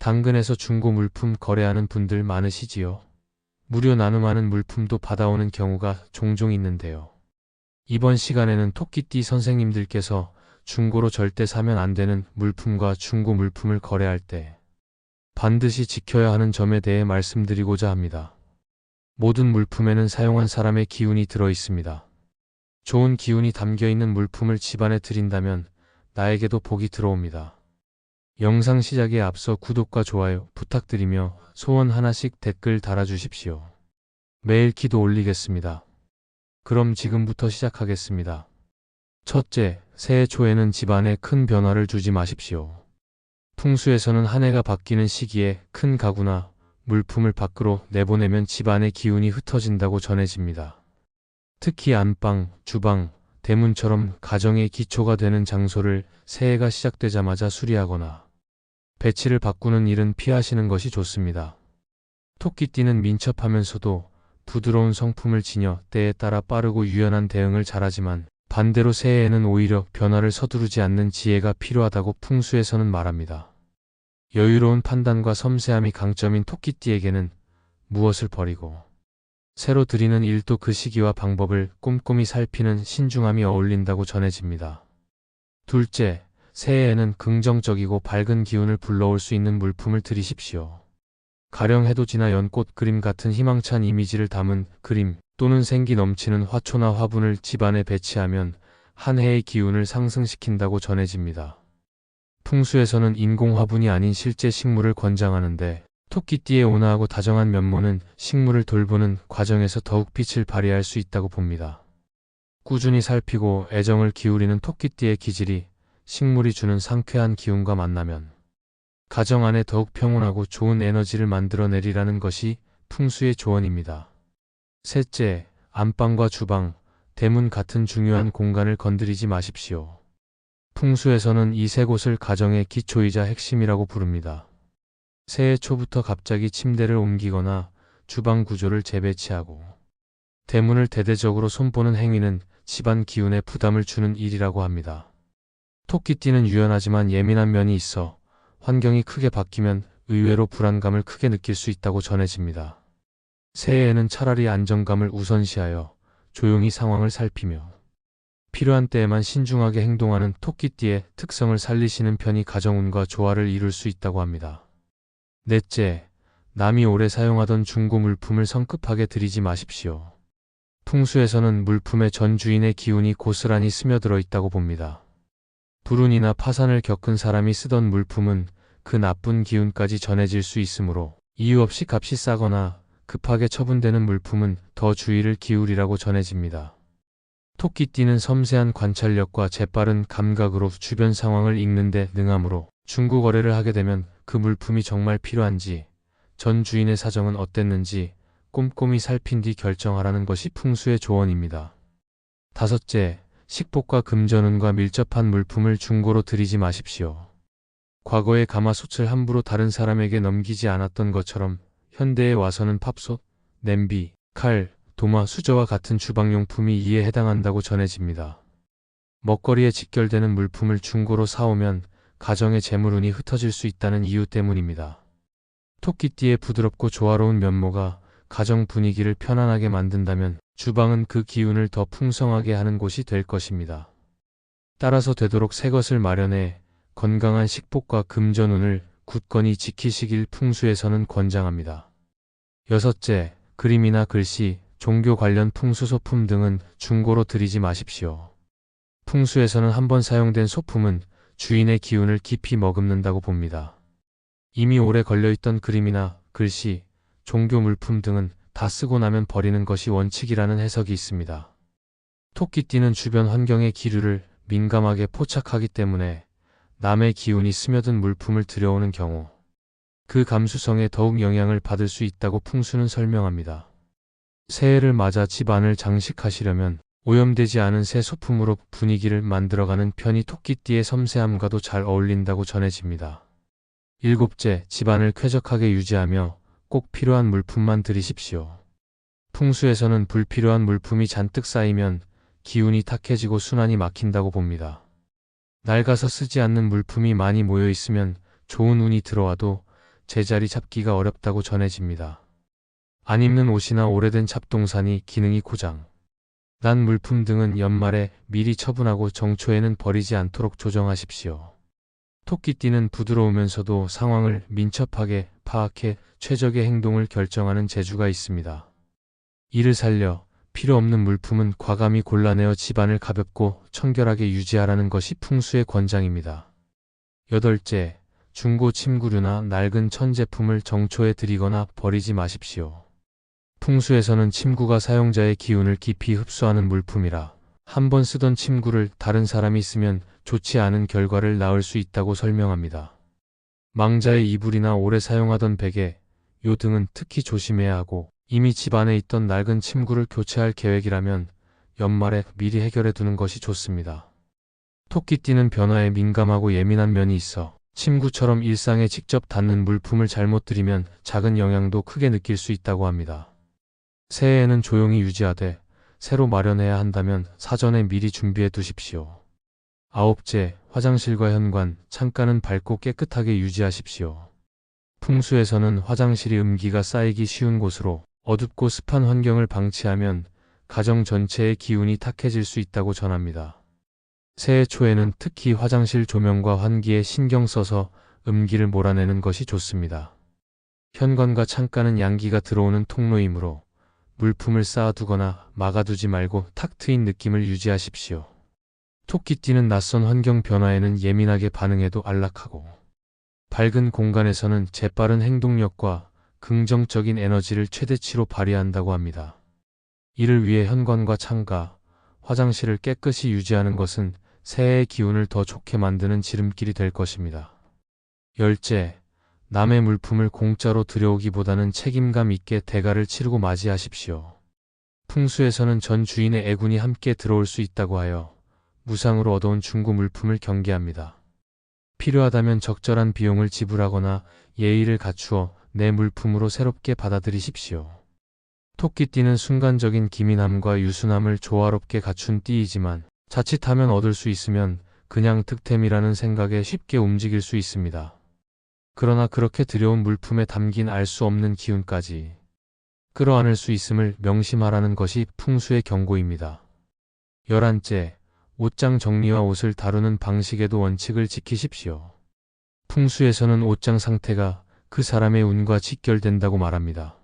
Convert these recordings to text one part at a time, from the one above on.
당근에서 중고 물품 거래하는 분들 많으시지요. 무료 나눔하는 물품도 받아오는 경우가 종종 있는데요. 이번 시간에는 토끼띠 선생님들께서 중고로 절대 사면 안 되는 물품과 중고 물품을 거래할 때 반드시 지켜야 하는 점에 대해 말씀드리고자 합니다. 모든 물품에는 사용한 사람의 기운이 들어 있습니다. 좋은 기운이 담겨 있는 물품을 집안에 들인다면 나에게도 복이 들어옵니다. 영상 시작에 앞서 구독과 좋아요 부탁드리며 소원 하나씩 댓글 달아주십시오. 매일 기도 올리겠습니다. 그럼 지금부터 시작하겠습니다. 첫째, 새해 초에는 집안에 큰 변화를 주지 마십시오. 풍수에서는 한 해가 바뀌는 시기에 큰 가구나 물품을 밖으로 내보내면 집안의 기운이 흩어진다고 전해집니다. 특히 안방, 주방, 대문처럼 가정의 기초가 되는 장소를 새해가 시작되자마자 수리하거나 배치를 바꾸는 일은 피하시는 것이 좋습니다. 토끼띠는 민첩하면서도 부드러운 성품을 지녀 때에 따라 빠르고 유연한 대응을 잘하지만 반대로 새해에는 오히려 변화를 서두르지 않는 지혜가 필요하다고 풍수에서는 말합니다. 여유로운 판단과 섬세함이 강점인 토끼띠에게는 무엇을 버리고 새로 드리는 일도 그 시기와 방법을 꼼꼼히 살피는 신중함이 어울린다고 전해집니다. 둘째, 새해에는 긍정적이고 밝은 기운을 불러올 수 있는 물품을 들이십시오. 가령 해돋이나 연꽃 그림 같은 희망찬 이미지를 담은 그림 또는 생기 넘치는 화초나 화분을 집안에 배치하면 한 해의 기운을 상승시킨다고 전해집니다. 풍수에서는 인공 화분이 아닌 실제 식물을 권장하는데 토끼띠의 온화하고 다정한 면모는 식물을 돌보는 과정에서 더욱 빛을 발휘할 수 있다고 봅니다. 꾸준히 살피고 애정을 기울이는 토끼띠의 기질이 식물이 주는 상쾌한 기운과 만나면 가정 안에 더욱 평온하고 좋은 에너지를 만들어내리라는 것이 풍수의 조언입니다. 셋째, 안방과 주방, 대문 같은 중요한 공간을 건드리지 마십시오. 풍수에서는 이 세 곳을 가정의 기초이자 핵심이라고 부릅니다. 새해 초부터 갑자기 침대를 옮기거나 주방 구조를 재배치하고 대문을 대대적으로 손보는 행위는 집안 기운에 부담을 주는 일이라고 합니다. 토끼띠는 유연하지만 예민한 면이 있어 환경이 크게 바뀌면 의외로 불안감을 크게 느낄 수 있다고 전해집니다. 새해에는 차라리 안정감을 우선시하여 조용히 상황을 살피며 필요한 때에만 신중하게 행동하는 토끼띠의 특성을 살리시는 편이 가정운과 조화를 이룰 수 있다고 합니다. 넷째, 남이 오래 사용하던 중고 물품을 성급하게 들이지 마십시오. 풍수에서는 물품의 전 주인의 기운이 고스란히 스며들어 있다고 봅니다. 불운이나 파산을 겪은 사람이 쓰던 물품은 그 나쁜 기운까지 전해질 수 있으므로 이유 없이 값이 싸거나 급하게 처분되는 물품은 더 주의를 기울이라고 전해집니다. 토끼띠는 섬세한 관찰력과 재빠른 감각으로 주변 상황을 읽는데 능하므로 중고 거래를 하게 되면 그 물품이 정말 필요한지, 전 주인의 사정은 어땠는지 꼼꼼히 살핀 뒤 결정하라는 것이 풍수의 조언입니다. 다섯째, 식복과 금전운과 밀접한 물품을 중고로 들이지 마십시오. 과거의 가마솥을 함부로 다른 사람에게 넘기지 않았던 것처럼 현대에 와서는 팝솥, 냄비, 칼, 도마, 수저와 같은 주방용품이 이에 해당한다고 전해집니다. 먹거리에 직결되는 물품을 중고로 사오면 가정의 재물운이 흩어질 수 있다는 이유 때문입니다. 토끼띠의 부드럽고 조화로운 면모가 가정 분위기를 편안하게 만든다면 주방은 그 기운을 더 풍성하게 하는 곳이 될 것입니다. 따라서 되도록 새 것을 마련해 건강한 식복과 금전운을 굳건히 지키시길 풍수에서는 권장합니다. 여섯째, 그림이나 글씨, 종교 관련 풍수 소품 등은 중고로 들이지 마십시오. 풍수에서는 한번 사용된 소품은 주인의 기운을 깊이 머금는다고 봅니다. 이미 오래 걸려있던 그림이나 글씨, 종교 물품 등은 다 쓰고 나면 버리는 것이 원칙이라는 해석이 있습니다. 토끼띠는 주변 환경의 기류를 민감하게 포착하기 때문에 남의 기운이 스며든 물품을 들여오는 경우 그 감수성에 더욱 영향을 받을 수 있다고 풍수는 설명합니다. 새해를 맞아 집안을 장식하시려면 오염되지 않은 새 소품으로 분위기를 만들어가는 편이 토끼띠의 섬세함과도 잘 어울린다고 전해집니다. 일곱째, 집안을 쾌적하게 유지하며 꼭 필요한 물품만 들이십시오. 풍수에서는 불필요한 물품이 잔뜩 쌓이면 기운이 탁해지고 순환이 막힌다고 봅니다. 낡아서 쓰지 않는 물품이 많이 모여 있으면 좋은 운이 들어와도 제자리 잡기가 어렵다고 전해집니다. 안 입는 옷이나 오래된 잡동사니 기능이 고장. 난 물품 등은 연말에 미리 처분하고 정초에는 버리지 않도록 조정하십시오. 토끼띠는 부드러우면서도 상황을 민첩하게 파악해 최적의 행동을 결정하는 재주가 있습니다. 이를 살려 필요 없는 물품은 과감히 골라내어 집안을 가볍고 청결하게 유지하라는 것이 풍수의 권장입니다. 여덟째, 중고 침구류나 낡은 천 제품을 정초에 들이거나 버리지 마십시오. 풍수에서는 침구가 사용자의 기운을 깊이 흡수하는 물품이라 한 번 쓰던 침구를 다른 사람이 쓰면 좋지 않은 결과를 낳을 수 있다고 설명합니다. 망자의 이불이나 오래 사용하던 베개, 요 등은 특히 조심해야 하고 이미 집 안에 있던 낡은 침구를 교체할 계획이라면 연말에 미리 해결해 두는 것이 좋습니다. 토끼띠는 변화에 민감하고 예민한 면이 있어 침구처럼 일상에 직접 닿는 물품을 잘못 들이면 작은 영향도 크게 느낄 수 있다고 합니다. 새해에는 조용히 유지하되 새로 마련해야 한다면 사전에 미리 준비해 두십시오. 아홉째, 화장실과 현관, 창가는 밝고 깨끗하게 유지하십시오. 풍수에서는 화장실이 음기가 쌓이기 쉬운 곳으로 어둡고 습한 환경을 방치하면 가정 전체의 기운이 탁해질 수 있다고 전합니다. 새해 초에는 특히 화장실 조명과 환기에 신경 써서 음기를 몰아내는 것이 좋습니다. 현관과 창가는 양기가 들어오는 통로이므로 물품을 쌓아두거나 막아두지 말고 탁 트인 느낌을 유지하십시오. 토끼띠는 낯선 환경 변화에는 예민하게 반응해도 안락하고 밝은 공간에서는 재빠른 행동력과 긍정적인 에너지를 최대치로 발휘한다고 합니다. 이를 위해 현관과 창가, 화장실을 깨끗이 유지하는 것은 새해의 기운을 더 좋게 만드는 지름길이 될 것입니다. 열째, 남의 물품을 공짜로 들여오기보다는 책임감 있게 대가를 치르고 맞이하십시오. 풍수에서는 전 주인의 애군이 함께 들어올 수 있다고 하여 무상으로 얻어온 중고 물품을 경계합니다. 필요하다면 적절한 비용을 지불하거나 예의를 갖추어 내 물품으로 새롭게 받아들이십시오. 토끼띠는 순간적인 기민함과 유순함을 조화롭게 갖춘 띠이지만 자칫하면 얻을 수 있으면 그냥 득템이라는 생각에 쉽게 움직일 수 있습니다. 그러나 그렇게 들여온 물품에 담긴 알 수 없는 기운까지 끌어안을 수 있음을 명심하라는 것이 풍수의 경고입니다. 열한째, 옷장 정리와 옷을 다루는 방식에도 원칙을 지키십시오. 풍수에서는 옷장 상태가 그 사람의 운과 직결된다고 말합니다.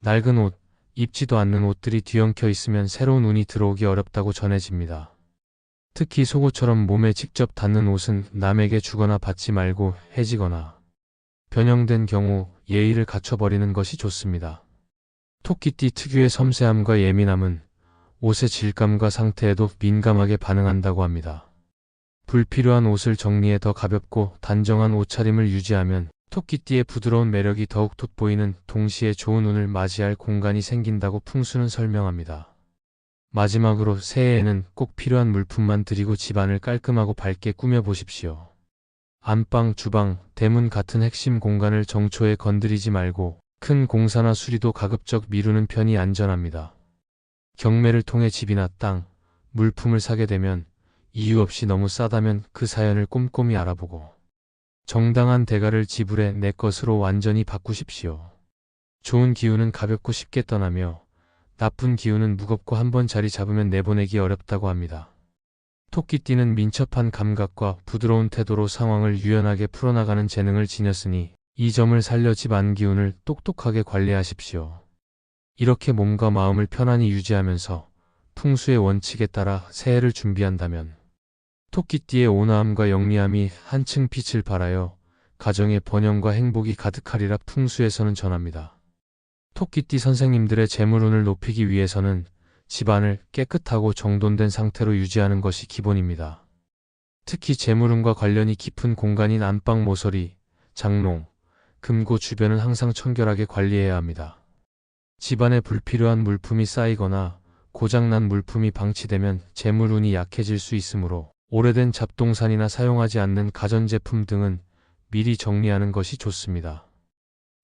낡은 옷, 입지도 않는 옷들이 뒤엉켜 있으면 새로운 운이 들어오기 어렵다고 전해집니다. 특히 속옷처럼 몸에 직접 닿는 옷은 남에게 주거나 받지 말고 해지거나 변형된 경우 예의를 갖춰버리는 것이 좋습니다. 토끼띠 특유의 섬세함과 예민함은 옷의 질감과 상태에도 민감하게 반응한다고 합니다. 불필요한 옷을 정리해 더 가볍고 단정한 옷차림을 유지하면 토끼띠의 부드러운 매력이 더욱 돋보이는 동시에 좋은 운을 맞이할 공간이 생긴다고 풍수는 설명합니다. 마지막으로 새해에는 꼭 필요한 물품만 들이고 집안을 깔끔하고 밝게 꾸며보십시오. 안방, 주방, 대문 같은 핵심 공간을 정초에 건드리지 말고 큰 공사나 수리도 가급적 미루는 편이 안전합니다. 경매를 통해 집이나 땅, 물품을 사게 되면 이유 없이 너무 싸다면 그 사연을 꼼꼼히 알아보고 정당한 대가를 지불해 내 것으로 완전히 바꾸십시오. 좋은 기운은 가볍고 쉽게 떠나며 나쁜 기운은 무겁고 한번 자리 잡으면 내보내기 어렵다고 합니다. 토끼띠는 민첩한 감각과 부드러운 태도로 상황을 유연하게 풀어나가는 재능을 지녔으니 이 점을 살려 집안 기운을 똑똑하게 관리하십시오. 이렇게 몸과 마음을 편안히 유지하면서 풍수의 원칙에 따라 새해를 준비한다면 토끼띠의 온화함과 영리함이 한층 빛을 발하여 가정의 번영과 행복이 가득하리라 풍수에서는 전합니다. 토끼띠 선생님들의 재물운을 높이기 위해서는 집안을 깨끗하고 정돈된 상태로 유지하는 것이 기본입니다. 특히 재물운과 관련이 깊은 공간인 안방 모서리, 장롱, 금고 주변은 항상 청결하게 관리해야 합니다. 집안에 불필요한 물품이 쌓이거나 고장난 물품이 방치되면 재물운이 약해질 수 있으므로 오래된 잡동산이나 사용하지 않는 가전제품 등은 미리 정리하는 것이 좋습니다.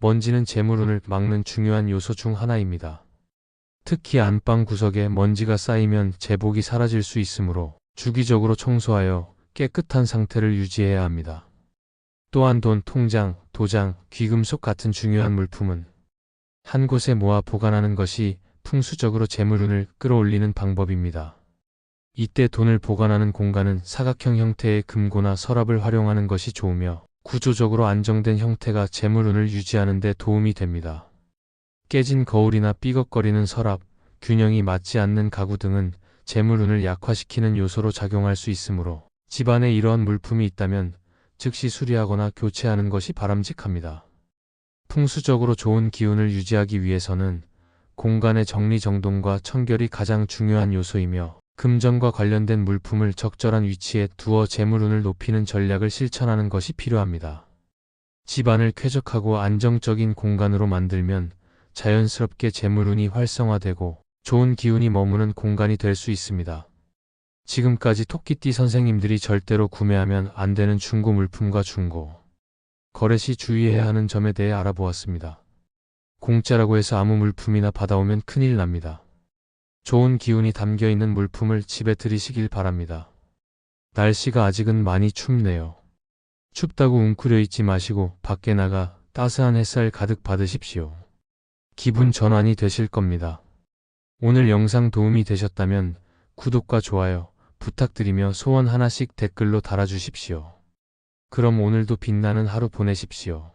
먼지는 재물운을 막는 중요한 요소 중 하나입니다. 특히 안방 구석에 먼지가 쌓이면 제복이 사라질 수 있으므로 주기적으로 청소하여 깨끗한 상태를 유지해야 합니다. 또한 돈, 통장, 도장, 귀금속 같은 중요한 물품은 한 곳에 모아 보관하는 것이 풍수적으로 재물운을 끌어올리는 방법입니다. 이때 돈을 보관하는 공간은 사각형 형태의 금고나 서랍을 활용하는 것이 좋으며 구조적으로 안정된 형태가 재물운을 유지하는 데 도움이 됩니다. 깨진 거울이나 삐걱거리는 서랍, 균형이 맞지 않는 가구 등은 재물운을 약화시키는 요소로 작용할 수 있으므로 집안에 이러한 물품이 있다면 즉시 수리하거나 교체하는 것이 바람직합니다. 풍수적으로 좋은 기운을 유지하기 위해서는 공간의 정리정돈과 청결이 가장 중요한 요소이며 금전과 관련된 물품을 적절한 위치에 두어 재물운을 높이는 전략을 실천하는 것이 필요합니다. 집안을 쾌적하고 안정적인 공간으로 만들면 자연스럽게 재물운이 활성화되고 좋은 기운이 머무는 공간이 될 수 있습니다. 지금까지 토끼띠 선생님들이 절대로 구매하면 안 되는 중고 물품과 중고 거래 시 주의해야 하는 점에 대해 알아보았습니다. 공짜라고 해서 아무 물품이나 받아오면 큰일 납니다. 좋은 기운이 담겨 있는 물품을 집에 들이시길 바랍니다. 날씨가 아직은 많이 춥네요. 춥다고 웅크려 있지 마시고 밖에 나가 따스한 햇살 가득 받으십시오. 기분 전환이 되실 겁니다. 오늘 영상 도움이 되셨다면 구독과 좋아요 부탁드리며 소원 하나씩 댓글로 달아주십시오. 그럼 오늘도 빛나는 하루 보내십시오.